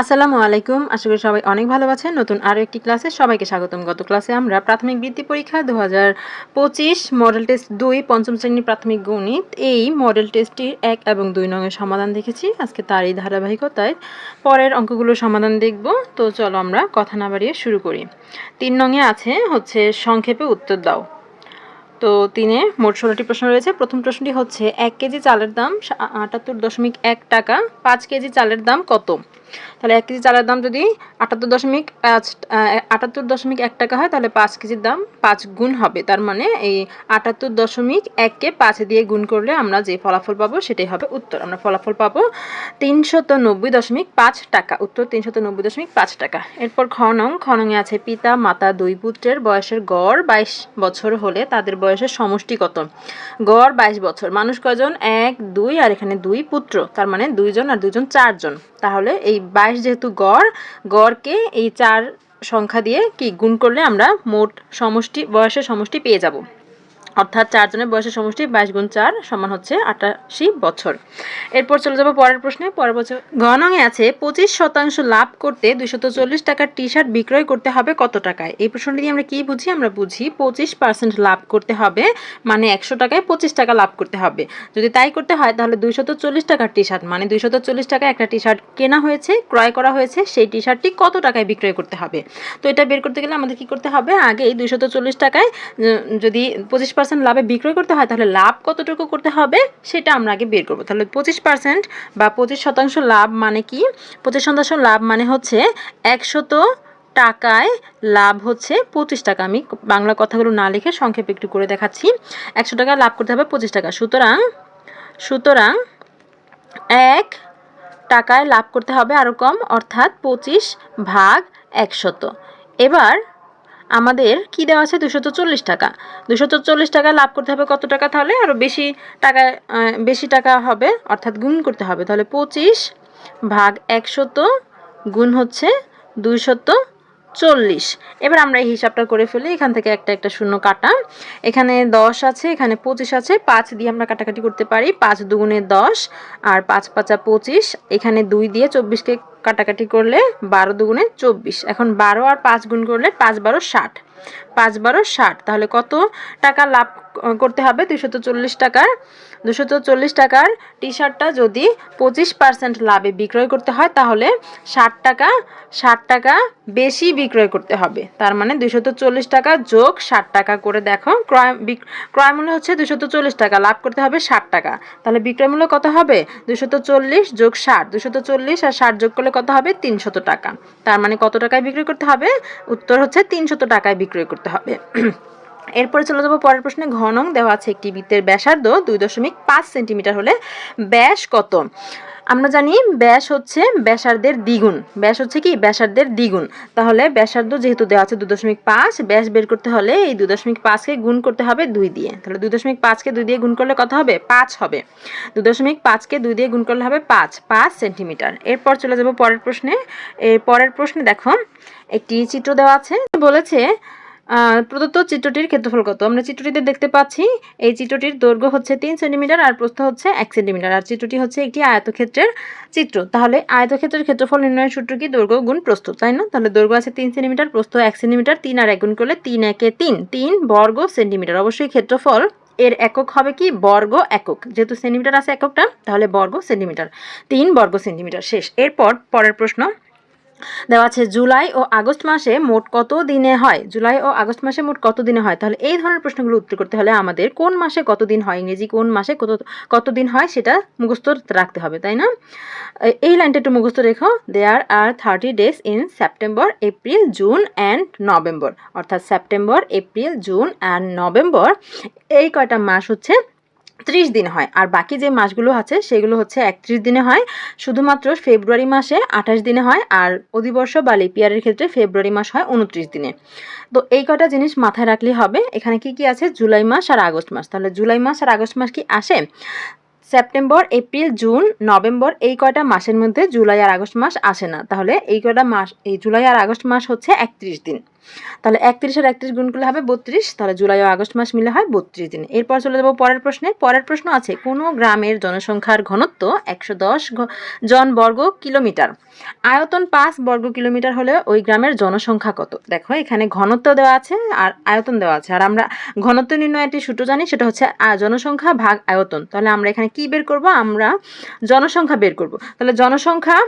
আসসালামু আলাইকুম। আশা করি সবাই অনেক ভালো আছেন। নতুন আরও একটি ক্লাসে সবাইকে স্বাগতম। গত ক্লাসে আমরা প্রাথমিক বৃত্তি পরীক্ষা দু পঁচিশ মডেল টেস্ট দুই, পঞ্চম শ্রেণির প্রাথমিক গণিত। এই মডেল টেস্টটির এক এবং দুই নঙের সমাধান দেখেছি। আজকে তারই ধারাবাহিকতায় পরের অঙ্কগুলোর সমাধান দেখব। তো চলো আমরা কথা না বাড়িয়ে শুরু করি। তিন নঙে আছে হচ্ছে, সংক্ষেপে উত্তর দাও। তো তিনে মোট ষোলোটি প্রশ্ন রয়েছে। প্রথম প্রশ্নটি হচ্ছে, এক কেজি চালের দাম আটাত্তর দশমিক এক টাকা। পাঁচ কেজি চালের দাম কত? তাহলে এক কেজি চালের দাম যদি আটাত্তর দশমিক পাঁচ আটাত্তর দশমিক এক টাকা হয়, তাহলে পাঁচ কেজির দাম পাঁচ গুণ হবে। তার মানে এই আটাত্তর দশমিক এককে পাঁচ দিয়ে গুণ করলে আমরা যে ফলাফল পাবো সেটাই হবে উত্তর। আমরা ফলাফল পাবো তিনশত নব্বই দশমিক পাঁচ টাকা। উত্তর তিনশত নব্বই দশমিক পাঁচ টাকা। এরপর খনং খনঙে আছে, পিতা, মাতা, দুই পুত্রের বয়সের গড় বাইশ বছর হলে তাদের বয়সের সমষ্টি কত? গড় বাইশ বছর। মানুষ কয়জন? এক, দুই, আর এখানে দুই পুত্র। তার মানে দুইজন আর দুজন চারজন। তাহলে এই বাইশ যেহেতু গড়, গড়কে এই চার সংখ্যা দিয়ে কি গুণ করলে আমরা মোট সমষ্টি, বয়সের সমষ্টি পেয়ে যাব। অর্থাৎ চারজনের বয়সের সমষ্টি বাইশ গুণ চার সমান হচ্ছে আটাশি বছর। এরপর চলে যাব পরের প্রশ্নে। পরের বছর গণঙে আছে, পঁচিশ শতাংশ লাভ করতে দুইশত চল্লিশ টাকার টি শার্ট বিক্রয় করতে হবে কত টাকায়? এই প্রশ্নটি দিয়ে আমরা কি বুঝি? আমরা বুঝি পঁচিশ পার্সেন্ট লাভ করতে হবে মানে একশো টাকায় পঁচিশ টাকা লাভ করতে হবে। যদি তাই করতে হয়, তাহলে দুইশত চল্লিশ টাকার টি শার্ট মানে দুইশত চল্লিশ টাকায় একটা টি শার্ট কেনা হয়েছে, ক্রয় করা হয়েছে, সেই টি শার্টটি কত টাকায় বিক্রয় করতে হবে? তো এটা বের করতে গেলে আমাদের কি করতে হবে? আগেই দুইশত চল্লিশ টাকায় যদি পঁচিশ পার্সেন্ট লাভে বিক্রয় করতে হয়, তাহলে লাভ কতটুকু করতে হবে সেটা আমরা আগে বের করব। তাহলে পঁচিশ পার্সেন্ট বা পঁচিশ শতাংশ লাভ মানে কি? পঁচিশ শতাংশ লাভ মানে হচ্ছে একশত টাকায় লাভ হচ্ছে পঁচিশ টাকা। আমি বাংলা কথাগুলো না লিখে সংক্ষেপে একটু করে দেখাচ্ছি। একশো টাকা লাভ করতে হবে পঁচিশ টাকা। সুতরাং সুতরাং এক টাকায় লাভ করতে হবে আরও কম, অর্থাৎ পঁচিশ ভাগ একশত। এবার আমাদের কি দেওয়া আছে? দুশো চল্লিশ টাকা। দুশো চল্লিশ টাকা লাভ করতে হবে কত টাকা তাহলে? আরও বেশি টাকা বেশি টাকা হবে, অর্থাৎ গুণ করতে হবে। তাহলে পঁচিশ ভাগ একশত গুণ হচ্ছে দুইশত চল্লিশ। এবার আমরা এই হিসাবটা করে ফেলি, এখান থেকে একটা একটা শূন্য কাটা। এখানে দশ আছে, এখানে পঁচিশ আছে, পাঁচ দিয়ে আমরা কাটাকাটি করতে পারি, পাঁচ দুগুণে দশ আর পাঁচ পাঁচা পঁচিশ, এখানে দুই দিয়ে চব্বিশকে কাটাকাটি করলে বারো দুগুণে চব্বিশ। এখন বারো আর পাঁচ গুণ করলে পাঁচ বারো ষাট। পাঁচ বারো ষাট। তাহলে কত টাকা লাভ করতে হবে? দুশত চল্লিশ টাকার। দুশত চল্লিশ টাকার টি শার্টটা যদি পঁচিশ পার্সেন্ট লাভে বিক্রয় করতে হয়, তাহলে ষাট টাকা ষাট টাকা বেশি বিক্রয় করতে হবে। তার মানে দুশত চল্লিশ টাকা যোগ ষাট টাকা করে দেখো, ক্রয় ক্রয় মূল্য হচ্ছে দুশত চল্লিশ টাকা, লাভ করতে হবে ষাট টাকা। তাহলে বিক্রয় মূল্য কত হবে? দুশত চল্লিশ যোগ ষাট। দুশত চল্লিশ আর ষাট যোগ করলে কত হবে? তিনশত টাকা। তার মানে কত টাকায় বিক্রয় করতে হবে? উত্তর হচ্ছে তিনশত টাকায় বিক্রয় করতে হবে। এরপরে চলে যাব পরের প্রশ্নে। ঘনং দেওয়া আছে একটি বৃত্তের ব্যাসার্ধ দুই দশমিক পাঁচ সেন্টিমিটার হলে ব্যাস কত? আমরা জানি ব্যাস হচ্ছে ব্যাসার্ধের দ্বিগুণ। ব্যাস হচ্ছে কি? ব্যাসার্ধের দ্বিগুণ। তাহলে ব্যাসার্ধ যেহেতু দেওয়া আছে দুই দশমিক পাঁচ, ব্যাস বের করতে হলে এই দুই দশমিক পাঁচকে গুণ করতে হবে দুই দিয়ে। তাহলে দুই দশমিক পাঁচকে দুই দিয়ে গুণ করলে কত হবে? পাঁচ হবে। দুই দশমিক পাঁচকে দুই দিয়ে গুণ করলে হবে পাঁচ পাঁচ সেন্টিমিটার। এরপর চলে যাব পরের প্রশ্নে। এর পরের প্রশ্নে দেখো, একটি চিত্র দেওয়া আছে, বলেছে প্রদত্ত চিত্রটির ক্ষেত্রফল কত? আমরা চিত্রটিতে দেখতে পাচ্ছি, এই চিত্রটির দৈর্ঘ্য হচ্ছে তিন সেন্টিমিটার আর প্রস্থ হচ্ছে এক সেন্টিমিটার। আর চিত্রটি হচ্ছে একটি আয়তক্ষেত্রের চিত্র। তাহলে আয়তক্ষেত্রের ক্ষেত্রফল নির্ণয়ের সূত্র কি? দৈর্ঘ্য গুণ প্রস্থ, তাই না? তাহলে দৈর্ঘ্য আছে তিন সেন্টিমিটার, প্রস্থ এক সেন্টিমিটার, তিন আর এক গুণ করলে তিন একে তিন। তিন বর্গ সেন্টিমিটার। অবশ্যই ক্ষেত্রফল এর একক হবে কি? বর্গ একক। যেহেতু সেন্টিমিটার আছে এককটা, তাহলে বর্গ সেন্টিমিটার। তিন বর্গ সেন্টিমিটার। শেষ। এরপর পরের প্রশ্ন। দেওয়া আছে, জুলাই ও আগস্ট মাসে মোট কত দিনে হয়? জুলাই ও আগস্ট মাসে মোট কত দিনে হয়? তাহলে এই ধরনের প্রশ্নগুলো উত্তর করতে হলে আমাদের কোন মাসে কত দিন হয়? ইংরেজি কোন মাসে কত কত দিন হয় সেটা মুখস্থ রাখতে হবে, তাই না? এই লাইনটা একটু মুখস্থ রেখো। There are thirty days in September April June and November অর্থাৎ September April June and November এই কয়টা মাস হচ্ছে ত্রিশ দিন হয়। আর বাকি যে মাসগুলো আছে, সেগুলো হচ্ছে একত্রিশ দিনে হয়। শুধুমাত্র ফেব্রুয়ারি মাসে আঠাশ দিনে হয় আর অধিবর্ষ বা লিপিয়ারের ক্ষেত্রে ফেব্রুয়ারি মাস হয় উনত্রিশ দিনে। তো এই কটা জিনিস মাথায় রাখলে হবে। এখানে কি কি আছে? জুলাই মাস আর আগস্ট মাস। তাহলে জুলাই মাস আর আগস্ট মাস কি আসে? সেপ্টেম্বর, এপ্রিল, জুন, নভেম্বর এই কয়টা মাসের মধ্যে জুলাই আর আগস্ট মাস আসে না। তাহলে এই কয়টা মাস, এই জুলাই আর আগস্ট মাস হচ্ছে একত্রিশ দিন। তাহলে একত্রিশ আর একত্রিশ গুণ করলে হবে বত্রিশ, তাহলে জুলাই ও আগস্ট মাস মিলে হয় বত্রিশ দিন। এরপর চলে যাব পরের প্রশ্নে। পরের প্রশ্ন আছে, কোনো গ্রামের জনসংখ্যার ঘনত্ব একশো দশ জন বর্গ কিলোমিটার? আয়তন পাঁচ বর্গ কিলোমিটার হলে ওই গ্রামের জনসংখ্যা কত? দেখো, এখানে ঘনত্ব দেওয়া আছে আর আয়তন দেওয়া আছে। আর আমরা ঘনত্ব নির্ণয় একটি সূত্র জানি, সেটা হচ্ছে জনসংখ্যা ভাগ আয়তন। তাহলে আমরা এখানে কি বের করব? আমরা জনসংখ্যা বের করব। তাহলে জনসংখ্যা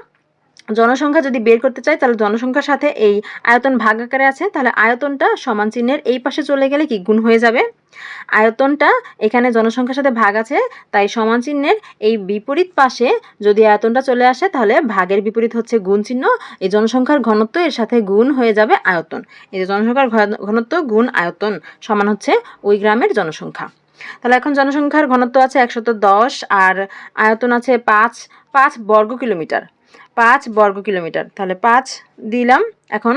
জনসংখ্যা যদি বের করতে চাই তাহলে জনসংখ্যার সাথে এই আয়তন ভাগ আকারে আছে। তাহলে আয়তনটা সমান চিহ্নের এই পাশে চলে গেলে কি গুণ হয়ে যাবে? আয়তনটা এখানে জনসংখ্যার সাথে ভাগ আছে, তাই সমান চিহ্নের এই বিপরীত পাশে যদি আয়তনটা চলে আসে, তাহলে ভাগের বিপরীত হচ্ছে গুণ চিহ্ন। এই জনসংখ্যার ঘনত্ব এর সাথে গুণ হয়ে যাবে আয়তন। এই যে জনসংখ্যার ঘন- ঘনত্ব গুণ আয়তন সমান হচ্ছে ওই গ্রামের জনসংখ্যা। তাহলে এখন জনসংখ্যার ঘনত্ব আছে একশত দশ, আর আয়তন আছে পাঁচ পাঁচ বর্গ কিলোমিটার। পাঁচ বর্গ কিলোমিটার। তাহলে পাঁচ দিলাম, এখন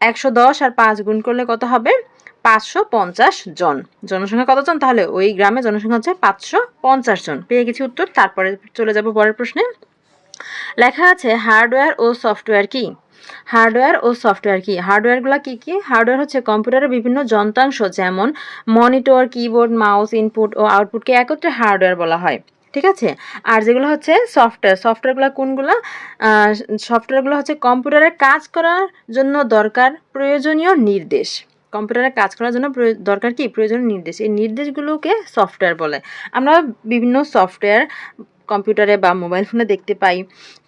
একশো দশ আর পাঁচ গুণ করলে কত হবে? পাঁচশো পঞ্চাশ জন। জনসংখ্যা কতজন তাহলে ওই গ্রামে জনসংখ্যা হচ্ছে পাঁচশো পঞ্চাশ জন। পেয়ে গেছি উত্তর, তারপরে চলে যাব পরের প্রশ্নে। লেখা আছে, হার্ডওয়্যার ও সফটওয়্যার কি? হার্ডওয়্যার ও সফটওয়্যার কি? হার্ডওয়্যারগুলো কি কি? হার্ডওয়্যার হচ্ছে কম্পিউটারের বিভিন্ন যন্ত্রাংশ, যেমন মনিটর, কিবোর্ড, মাউস, ইনপুট ও আউটপুটকে একত্রে হার্ডওয়্যার বলা হয়। ঠিক আছে? আর যেগুলো হচ্ছে সফটওয়্যার সফটওয়্যারগুলো কোনগুলো? সফটওয়্যারগুলো হচ্ছে কম্পিউটারে কাজ করার জন্য দরকার প্রয়োজনীয় নির্দেশ। কম্পিউটারে কাজ করার জন্য দরকার কি? প্রয়োজনীয় নির্দেশ। এই নির্দেশগুলোকে সফটওয়্যার বলে। আমরা বিভিন্ন সফটওয়্যার কম্পিউটারে বা মোবাইল ফোনে দেখতে পাই,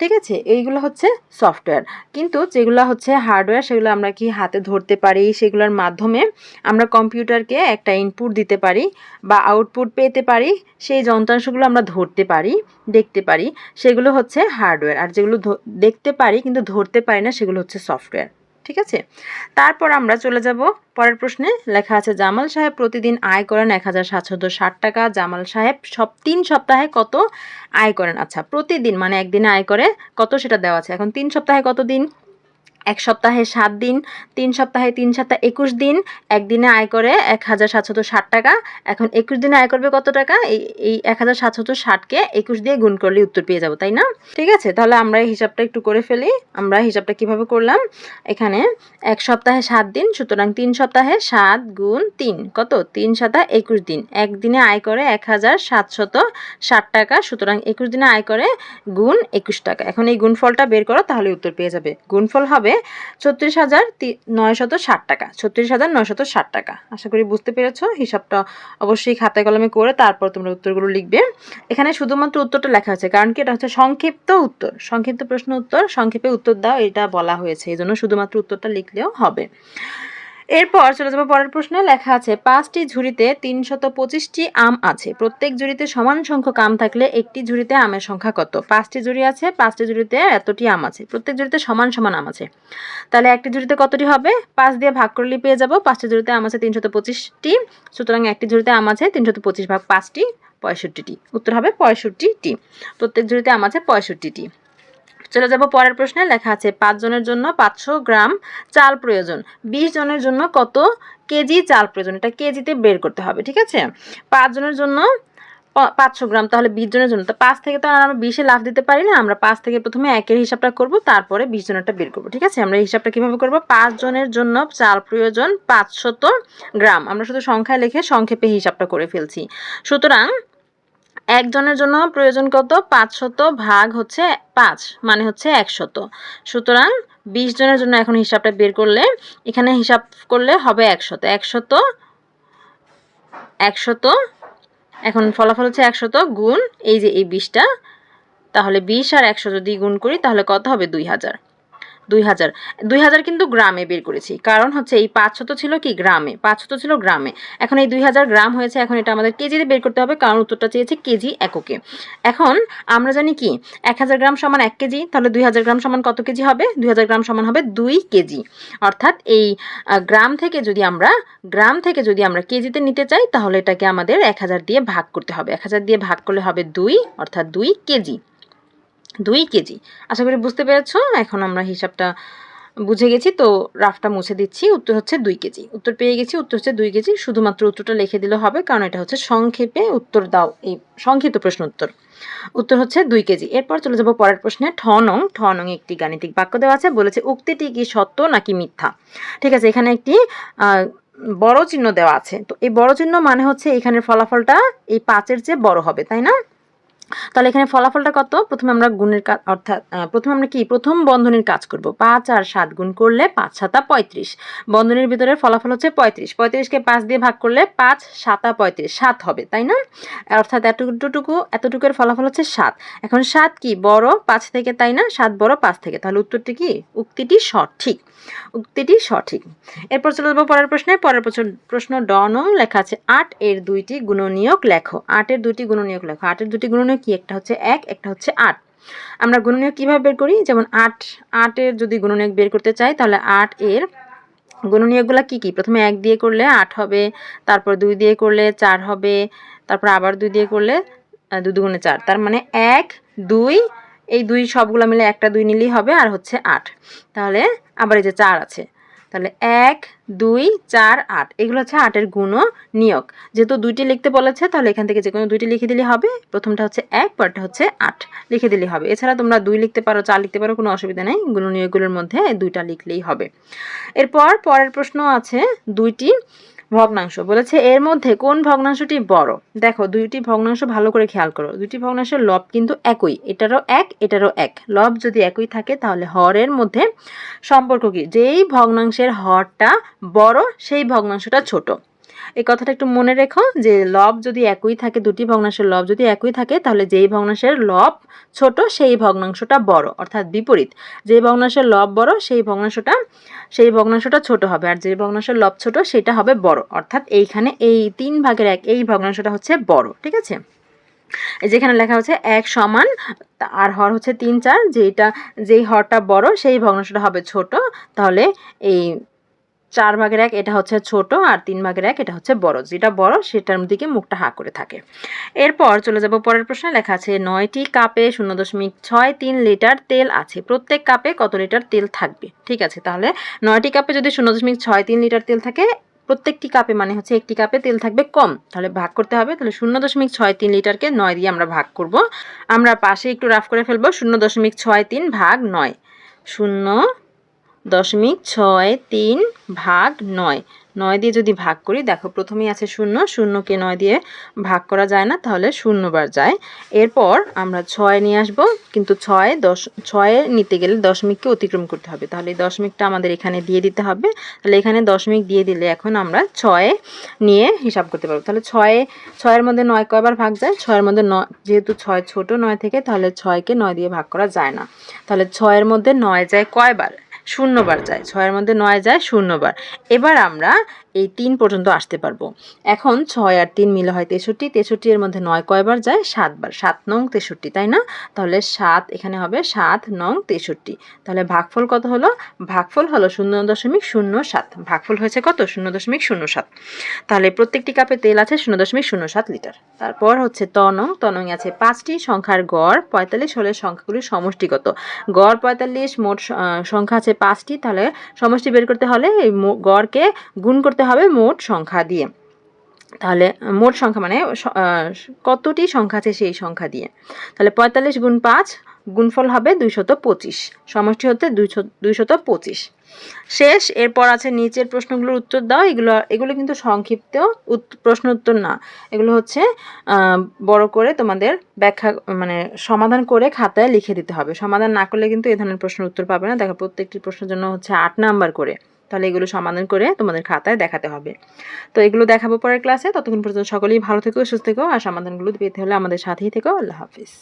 ঠিক আছে? এইগুলো হচ্ছে সফটওয়্যার। কিন্তু যেগুলো হচ্ছে হার্ডওয়্যার, সেগুলো আমরা কি হাতে ধরতে পারি? সেগুলোর মাধ্যমে আমরা কম্পিউটারকে একটা ইনপুট দিতে পারি বা আউটপুট পেতে পারি। সেই যন্ত্রাংশগুলো আমরা ধরতে পারি, দেখতে পারি। সেগুলো হচ্ছে হার্ডওয়্যার। আর যেগুলো দেখতে পারি কিন্তু ধরতে পারি না, সেগুলো হচ্ছে সফটওয়্যার। ঠিক আছে? তারপর আমরা চলে যাব, পরের প্রশ্নে। লেখা আছে, জামাল সাহেব প্রতিদিন আয় করেন এক হাজার ষাট টাকা। জামাল সাহেব সব তিন সপ্তাহে কত আয় করেন? আচ্ছা প্রতিদিন মানে একদিনে আয় করে কত সেটা দেওয়া আছে? এখন তিন সপ্তাহে কত দিন? এক সপ্তাহে সাত দিন, তিন সপ্তাহে তিন সপ্তাহ একুশ দিন, একদিনে আয় করে এক হাজার সাতশত ষাট টাকা। এখন একুশ দিনে আয় করবে কত টাকা? এই এই এক হাজার সাতশত ষাটকে একুশ দিয়ে গুণ করলে উত্তর পেয়ে যাব, তাই না? ঠিক আছে, তাহলে আমরা এই হিসাবটা একটু করে ফেলি। আমরা হিসাবটা কীভাবে করলাম? এখানে এক সপ্তাহে সাত দিন, সুতরাং তিন সপ্তাহে সাত গুণ তিন, কত? তিন সাতা একুশ দিন। একদিনে আয় করে এক হাজার সাতশত ষাট টাকা, সুতরাং একুশ দিনে আয় করে গুণ একুশ টাকা। এখন এই গুণফলটা বের করো, তাহলে উত্তর পেয়ে যাবে। গুণফল হবে ছত্রিশ হাজার নয়শত ষাট টাকা। ছত্রিশ হাজার নয়শত ষাট টাকা। আশা করি বুঝতে পেরেছ, হিসাবটা অবশ্যই খাতায় কলমে করে তারপর তোমরা উত্তরগুলো লিখবে। এখানে শুধুমাত্র উত্তরটা লেখা হয়েছে কারণ কি এটা হচ্ছে সংক্ষিপ্ত উত্তর। সংক্ষিপ্ত প্রশ্ন উত্তর, সংক্ষেপে উত্তর দাও, এটা বলা হয়েছে, এই জন্য শুধুমাত্র উত্তরটা লিখলেও হবে। এরপর চলে যাব পরের প্রশ্নে। লেখা আছে, পাঁচটি ঝুড়িতে তিনশত পঁচিশটি আম আছে। প্রত্যেক ঝুড়িতে সমান সংখ্যক আম থাকলে একটি ঝুড়িতে আমের সংখ্যা কত? পাঁচটি ঝুড়ি আছে, পাঁচটি ঝুড়িতে এতটি আম আছে। প্রত্যেক ঝুড়িতে সমান সমান আম আছে। তাহলে একটি ঝুড়িতে কতটি হবে? পাঁচ দিয়ে ভাগ করলে পেয়ে যাব, পাঁচটি ঝুড়িতে আম আছে তিনশত পঁচিশটি। সুতরাং একটি ঝুড়িতে আম আছে তিনশত পঁচিশ ভাগ পাঁচটি, পঁয়ষট্টিটি। উত্তর হবে পঁয়ষট্টিটি। প্রত্যেক ঝুড়িতে আম আছে পঁয়ষট্টিটি। চলে যাব পরের প্রশ্নে। লেখা আছে, পাঁচ জনের জন্য পাঁচশো গ্রাম চাল প্রয়োজন। বিশ জনের জন্য কত কেজি চাল প্রয়োজন? এটা কেজিতে বের করতে হবে, ঠিক আছে? পাঁচ জনের জন্য পাঁচশো গ্রাম, তাহলে বিশ জনের জন্য। তো পাঁচ থেকে তো আর আমরা বিশে লাভ দিতে পারি না, আমরা পাঁচ থেকে প্রথমে একের হিসাবটা করব, তারপরে বিশ জনেরটা বের করব, ঠিক আছে? আমরা হিসাবটা কীভাবে করব? পাঁচ জনের জন্য চাল প্রয়োজন পাঁচশত গ্রাম। আমরা শুধু সংখ্যায় লিখে সংক্ষেপে হিসাবটা করে ফেলছি। সুতরাং একজনের জন্য প্রয়োজন কত? পাঁচশত ভাগ হচ্ছে পাঁচ মানে হচ্ছে একশত সুতরাং বিশ জনের জন্য এখন হিসাবটা বের করলে, এখানে হিসাব করলে হবে একশত একশত একশত এখন ফলাফল হচ্ছে একশত গুণ এই যে এই বিশটা। তাহলে বিশ আর একশো যদি গুণ করি, তাহলে কত হবে? দুই হাজার। দুই হাজার। দুই হাজার কিন্তু গ্রামে বের করেছি। কারণ হচ্ছে এই পাঁচশত ছিল কি গ্রামে? পাঁচশত ছিল গ্রামে। এখন এই দুই হাজার গ্রাম হয়েছে, এখন এটা আমাদের কেজিতে বের করতে হবে, কারণ উত্তরটা চেয়েছে কেজি এককে। এখন আমরা জানি কি, এক হাজার গ্রাম সমান এক কেজি, তাহলে দুই হাজার গ্রাম সমান কত কেজি হবে? দুই হাজার গ্রাম সমান হবে দুই কেজি। অর্থাৎ এই গ্রাম থেকে যদি আমরা, গ্রাম থেকে যদি আমরা কেজিতে নিতে চাই, তাহলে এটাকে আমাদের এক হাজার দিয়ে ভাগ করতে হবে। এক হাজার দিয়ে ভাগ করলে হবে দুই, অর্থাৎ দুই কেজি। দুই কেজি। আশা করি বুঝতে পেরেছ? এখন আমরা হিসাবটা বুঝে গেছি, তো রাফটা মুছে দিচ্ছি, উত্তর হচ্ছে দুই কেজি। উত্তর পেয়ে গেছি, উত্তর হচ্ছে দুই কেজি, শুধুমাত্র উত্তরটা লিখে দিলে হবে, কারণ এটা হচ্ছে সংক্ষেপে উত্তর দাও, এই সংক্ষিপ্ত প্রশ্ন উত্তর। উত্তর হচ্ছে দুই কেজি। এরপর চলে যাব পরের প্রশ্নে ঠ নং ঠ নং একটি গাণিতিক বাক্য দেওয়া আছে, বলেছে, উক্তিটি কি সত্য নাকি মিথ্যা? ঠিক আছে, এখানে একটি বড় চিহ্ন দেওয়া আছে। তো এই বড় চিহ্ন মানে হচ্ছে এখানের ফলাফলটা এই পাঁচের চেয়ে বড় হবে, তাই না? তাহলে এখানে ফলাফলটা কত? প্রথমে আমরা গুণের কাজ অর্থাৎ প্রথমে আমরা কি? প্রথম বন্ধনীর কাজ করব। পাঁচ আর সাত গুণ করলে পাঁচ সাতা পঁয়ত্রিশ। বন্ধনীর ভিতরে ফলাফল হচ্ছে পঁয়ত্রিশ। পঁয়ত্রিশকে পাঁচ দিয়ে ভাগ করলে পাঁচ সাতা পঁয়ত্রিশ। সাত হবে, তাই না? অর্থাৎ এতটুকু, এতটুকুর ফলাফল হচ্ছে সাত। এখন সাত কি? বড় পাঁচ থেকে, তাই না? সাত বড় পাঁচ থেকে। তাহলে উত্তরটি কি? উক্তিটি সঠিক। উক্তিটি সঠিক। এরপর চলে যাব পরের প্রশ্নে। পরের প্রশ্ন- প্রশ্ন ড নং লেখা আছে, আট এর দুইটি গুণনীয়ক লেখো। আটের দুইটি গুণনীয়ক লেখো। আটের দুটি গুণনীয়ক কি? একটা হচ্ছে এক, একটা হচ্ছে আট। আমরা গুণনীয়ক কীভাবে বের করি? যেমন আট, আটের যদি গুণনীয়ক বের করতে চাই, তাহলে আট এর গুণনীয়কগুলো কি কি? প্রথমে এক দিয়ে করলে আট হবে, তারপর দুই দিয়ে করলে চার হবে, তারপর আবার দুই দিয়ে করলে দুই দুগুণে চার। তার মানে এক, দুই, এই দুই সবগুলো মিলে একটা দুই নিলেই হবে, আর হচ্ছে আট। তাহলে আবার এই যে চার আছে। তাহলে এক, দুই, চার, আট। এগুলো হচ্ছে আটের গুণ নিয়োগ যেহেতু দুইটি লিখতে বলেছে, তাহলে এখান থেকে যে কোনো দুইটি লিখে দিলে হবে। প্রথমটা হচ্ছে এক পরটা হচ্ছে আট। লিখে দিলে হবে। এছাড়া তোমরা দুই লিখতে পারো, চার লিখতে পারো, কোনো অসুবিধা নেই। গুণ নিয়োগগুলোর মধ্যে দুইটা লিখলেই হবে। এরপর পরের প্রশ্ন আছে দুইটি। ভগ্নাংশ বলেছে, এর মধ্যে কোন ভগ্নাংশটি বড়? দেখো, দুইটি ভগ্নাংশ ভালো করে খেয়াল করো। দুইটি ভগ্নাংশের লব কিন্তু একই, এটারও এক এটারও এক। লব যদি একই থাকে, তাহলে হরের মধ্যে সম্পর্ক কি? যেই ভগ্নাংশের হরটা বড়, সেই ভগ্নাংশটা ছোট। এই কথাটা একটু মনে রেখো যে লব যদি একই থাকে, দুটি ভগ্নাংশের লব যদি একই থাকে, তাহলে যেই ভগ্নাংশের লব ছোট, সেই ভগ্নাংশটা বড়, অর্থাৎ বিপরীত। যে ভগ্নাংশের লব বড়, সেই ভগ্নাংশটা সেই ভগ্নাংশটা ছোট হবে। আর যে ভগ্নাংশের লব ছোট, সেটা হবে বড়। অর্থাৎ এইখানে এই তিন ভাগের এক, এই ভগ্নাংশটা হচ্ছে বড়, ঠিক আছে? যেখানে লেখা হচ্ছে এক সমান আর হর হচ্ছে তিন চার যেটা যেই হরটা বড়, সেই ভগ্নাংশটা হবে ছোট। তাহলে এই চার ভাগের এক এটা হচ্ছে ছোট আর তিন ভাগের এক এটা হচ্ছে বড়। যেটা বড় সেটার দিকে মুখটা হা করে থাকে। এরপর চলে যাব পরের প্রশ্নে। লেখা আছে, নয়টি কাপে শূন্য দশমিক ছয় তিন লিটার তেল আছে। প্রত্যেক কাপে কত লিটার তেল থাকবে? ঠিক আছে, তাহলে নয়টি কাপে যদি শূন্য দশমিক ছয় তিন লিটার তেল থাকে, প্রত্যেকটি কাপে মানে হচ্ছে একটি কাপে তেল থাকবে কম। তাহলে ভাগ করতে হবে। তাহলে শূন্য দশমিক ছয় তিন লিটারকে নয় দিয়ে আমরা ভাগ করব। আমরা পাশে একটু রাফ করে ফেলব। শূন্য দশমিক ছয় তিন ভাগ নয়। শূন্য দশমিক ছয় তিন ভাগ নয়। নয় দিয়ে যদি ভাগ করি, দেখো প্রথমেই আছে শূন্য, শূন্যকে নয় দিয়ে ভাগ করা যায় না, তাহলে শূন্যবার যায়। এরপর আমরা ছয় নিয়ে আসব, কিন্তু ছয় দশ, ছয়ে নিতে গেলে দশমিককে অতিক্রম করতে হবে। তাহলে দশমিকটা আমাদের এখানে দিয়ে দিতে হবে। তাহলে এখানে দশমিক দিয়ে দিলে এখন আমরা ছয়ে নিয়ে হিসাব করতে পারব। তাহলে ছয়ে, ছয়ের মধ্যে নয় কয়বার ভাগ যায়? ছয়ের মধ্যে নয়, যেহেতু ছয় ছোট নয় থেকে, তাহলে ছয়কে নয় দিয়ে ভাগ করা যায় না। তাহলে ছয়ের মধ্যে নয় যায় কয়বার? শূন্যবার যায় ছয়ের মধ্যে নয় যায় শূন্যবার। এবার আমরা এই তিন পর্যন্ত আসতে পারব। এখন ছয় আর তিন মিলে হয় তেষট্টি তেষট্টি এর মধ্যে নয় কয়বার যায়? সাতবার। সাত নং তেষট্টি, তাই না? তাহলে সাত এখানে হবে সাত নং তেষট্টি। তাহলে ভাগফল কত হলো? ভাগফল হলো শূন্য দশমিক শূন্য সাত। ভাগফল হয়েছে কত? শূন্য দশমিক শূন্য সাত। তাহলে প্রত্যেকটি কাপে তেল আছে শূন্য দশমিক শূন্য সাত লিটার। তারপর হচ্ছে তনং তনং আছে পাঁচটি সংখ্যার গড়, পঁয়তাল্লিশ হলে সংখ্যাগুলির সমষ্টিগত গড় পঁয়তাল্লিশ, মোট সংখ্যা আছে পাঁচটি। তাহলে সমষ্টি বের করতে হলে এই গড়কে গুণ করতে হবে মোট সংখ্যা দিয়ে। তাহলে মোট সংখ্যা মানে কতটি সংখ্যা আছে সেই সংখ্যা দিয়ে। তাহলে পঁয়তাল্লিশ গুণ পাঁচ গুণফল হবে দুইশত পঁচিশ, সমষ্টি হতে দুইশো, দুইশত পঁচিশ। শেষ, এরপর আছে নিচের প্রশ্নগুলোর উত্তর দাও। এগুলো এগুলো কিন্তু সংক্ষিপ্ত প্রশ্ন উত্তর না। এগুলো হচ্ছে বড় করে তোমাদের ব্যাখ্যা মানে সমাধান করে খাতায় লিখে দিতে হবে। সমাধান না করলে কিন্তু এ ধরনের প্রশ্নের উত্তর পাবে না। দেখো প্রত্যেকটি প্রশ্নের জন্য হচ্ছে আট নাম্বার করে। তাহলে এগুলো সমাধান করে তোমাদের খাতায় দেখাতে হবে। তো এগুলো দেখাবো পরের ক্লাসে ততক্ষণ পর্যন্ত সকলেই ভালো থেকো, সুস্থ থেকো, আর সমাধানগুলো পেতে হলে আমাদের সাথেই থেকো। আল্লাহ হাফিজ।